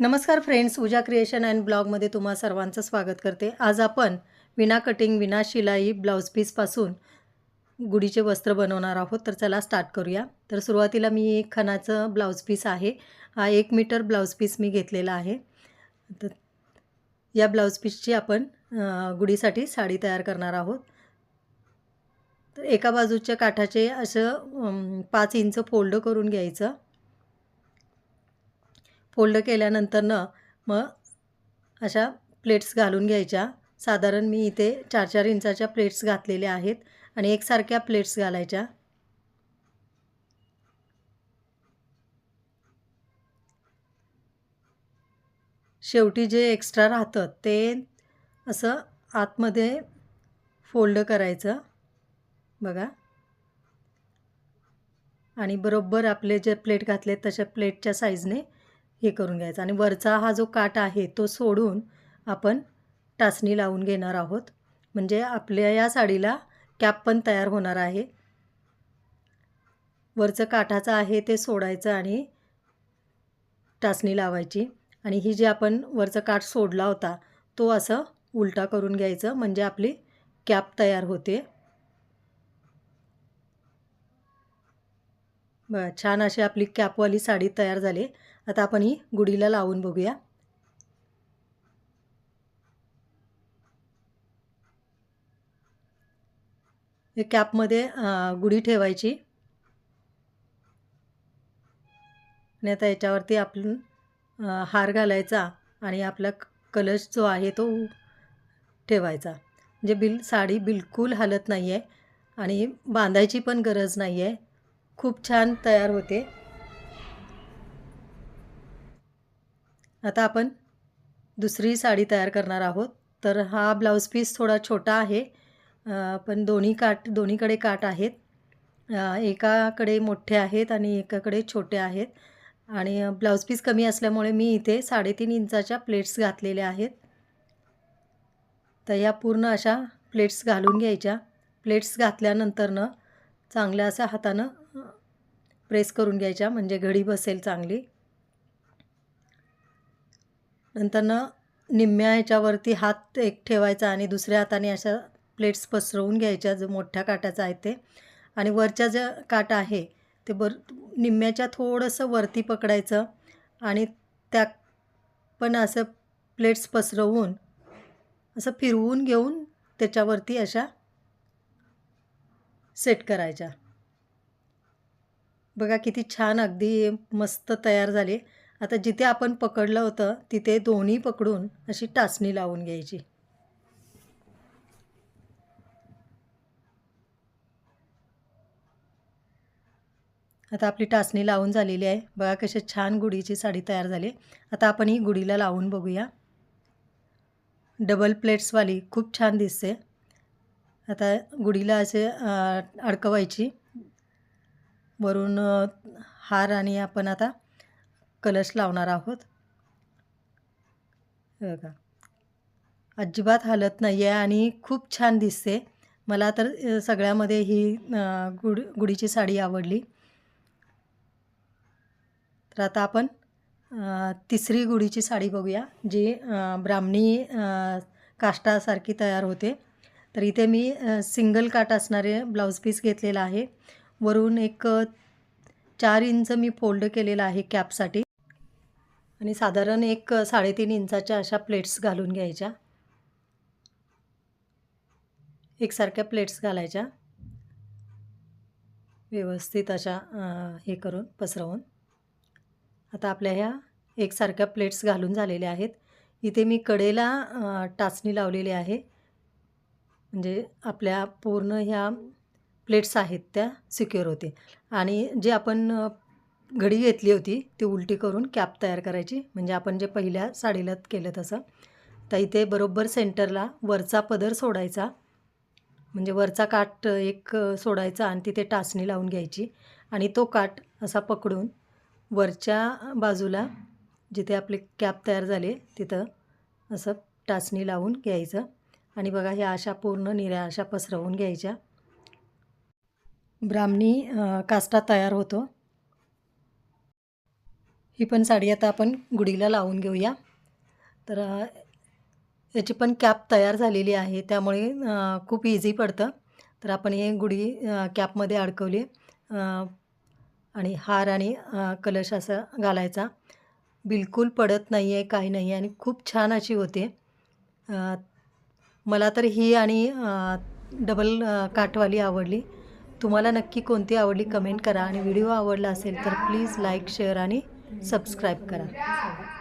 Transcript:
नमस्कार फ्रेंड्स उजा creation and ब्लॉगमध्ये तुम्हा सर्वांचं स्वागत करते. आज आपण विना कटिंग विना शिलाई ब्लाऊज पीसपासून गुढीचे वस्त्र बनवणार आहोत. तर चला स्टार्ट करूया. तर सुरुवातीला मी एक खणाचं ब्लाऊज पीस आहे. हा एक मीटर ब्लाऊज पीस मी घेतलेला आहे. तर या ब्लाऊज पीसची आपण गुढीसाठी साडी तयार करणार आहोत. तर एका बाजूच्या काठाचे असं पाच इंच फोल्ड करून घ्यायचं. फोल्ड केल्यानंतरनं मग अशा प्लेट्स घालून घ्यायच्या. साधारण मी इथे चार चार इंचाच्या प्लेट्स घातलेल्या आहेत आणि एकसारख्या प्लेट्स घालायच्या. शेवटी जे एक्स्ट्रा राहतं ते असं आतमध्ये फोल्ड करायचं. बघा. आणि बरोबर आपले जे प्लेट घातले तशा प्लेटच्या साईजने हे करून घ्यायचं. आणि वरचा हा जो काट आहे तो सोडून आपण टाचणी लावून घेणार आहोत. म्हणजे आपल्या या साडीला कॅप पण तयार होणार आहे. वरचं काठाचं आहे ते सोडायचं आणि टाचणी लावायची. आणि ही जी आपण वरचं काठ सोडला होता तो असं उलटा करून घ्यायचं. म्हणजे आपली कॅप तयार होते. बरं छान अशी आपली कॅपवाली साडी तयार झाली. आता आपण ही गुढीला लावून बघूया. कॅपमध्ये गुढी ठेवायची. आणि आता याच्यावरती आपण हार घालायचा आणि आपला कलश जो आहे तो ठेवायचा. म्हणजे बिल साडी बिलकुल हलत नाही आहे आणि बांधायची पण गरज नाही आहे खूप छान तयार होते. आता आपण दुसरी साडी तयार करणार आहोत. तर हा ब्लाऊज पीस थोडा छोटा आहे. पण दोन्ही काट दोन्हीकडे काठ आहेत. एकाकडे मोठे आहेत आणि एकाकडे छोटे आहेत. आणि ब्लाऊज पीस कमी असल्यामुळे मी इथे साडेतीन इंचाच्या प्लेट्स घातलेल्या आहेत. तर या पूर्ण अशा प्लेट्स घालून घ्यायच्या. प्लेट्स घातल्यानंतरनं चांगल्या अशा हातानं प्रेस करून घ्यायच्या. म्हणजे घडी बसेल चांगली. नंतरनं निम्म्या ह्याच्यावरती हात एक ठेवायचा आणि दुसऱ्या हाताने अशा प्लेट्स पसरवून घ्यायच्या जो मोठ्या काटाचा आहे ते. आणि वरच्या ज्या काट आहे ते बर निम्म्याच्या थोडंसं वरती पकडायचं आणि त्या पण असं प्लेट्स पसरवून असं फिरवून घेऊन त्याच्यावरती अशा सेट करायच्या. बघा किती छान अगदी मस्त तयार झाली. आता जिथे आपण पकडलं होतं तिथे दोन्ही पकडून अशी टाचणी लावून घ्यायची. आता आपली टाचणी लावून झालेली आहे. बघा कशा छान गुढीची साडी तयार झाली. आता आपण ही गुढीला लावून बघूया. डबल प्लेट्सवाली खूप छान दिसते. आता गुढीला असे अडकवायची. वरून हार आणि आपण आता कलश लावणार आहोत. बघा. अजिबात हलत नाही आहे आणि खूप छान दिसते. मला तर सगळ्यामध्ये ही गुड गुडीची गुढीची साडी आवडली. तर आता आपण तिसरी गुढीची साडी बघूया जी ब्राह्मणी काष्टासारखी तयार होते. तर इथे मी सिंगल काट असणारे ब्लाऊज पीस घेतलेला आहे. वरून एक चार इंच मी फोल्ड केलेला आहे कॅपसाठी. आणि साधारण एक साडेतीन इंचाच्या अशा प्लेट्स घालून घ्यायच्या. एकसारख्या प्लेट्स घालायच्या. व्यवस्थित अशा हे करून पसरवून. आता आपल्या ह्या एकसारख्या प्लेट्स घालून झालेल्या आहेत. इथे मी कडेला टाचणी लावलेली आहे. म्हणजे आपल्या पूर्ण ह्या प्लेट्स आहेत त्या सिक्युअर होते आणि जे आपण घडी घेतली होती ती उलटी करून कॅप तयार करायची. म्हणजे आपण जे पहिल्या साडीला केलं तसं. तर इथे बरोबर सेंटरला वरचा पदर सोडायचा. म्हणजे वरचा काठ एक सोडायचा आणि तिथे टाचणी लावून घ्यायची. आणि तो काठ असा पकडून वरच्या बाजूला जिथे आपले कॅप तयार झाले तिथं असं टाचणी लावून घ्यायचं. आणि बघा ह्या अशा पूर्ण निऱ्या अशा पसरवून घ्यायच्या. ब्राह्मणी अ, काष्टा तयार होतो. ही पण साडी आता आपण गुढीला लावून घेऊया. तर याची पण कॅप तयार झालेली आहे त्यामुळे खूप इझी पडतं. तर आपण हे गुढी कॅपमध्ये अडकवली. आणि हार आणि कलश असा घालायचा. बिलकुल पडत नाही आहे काही नाही आहे आणि खूप छान अशी होते. मला तर ही आणि डबल काठवाली आवडली. तुम्हाला नक्की कोणती आवडली कमेंट करा आणि व्हिडिओ आवडला असेल तर प्लीज लाईक शेअर आणि सबस्क्राईब करा.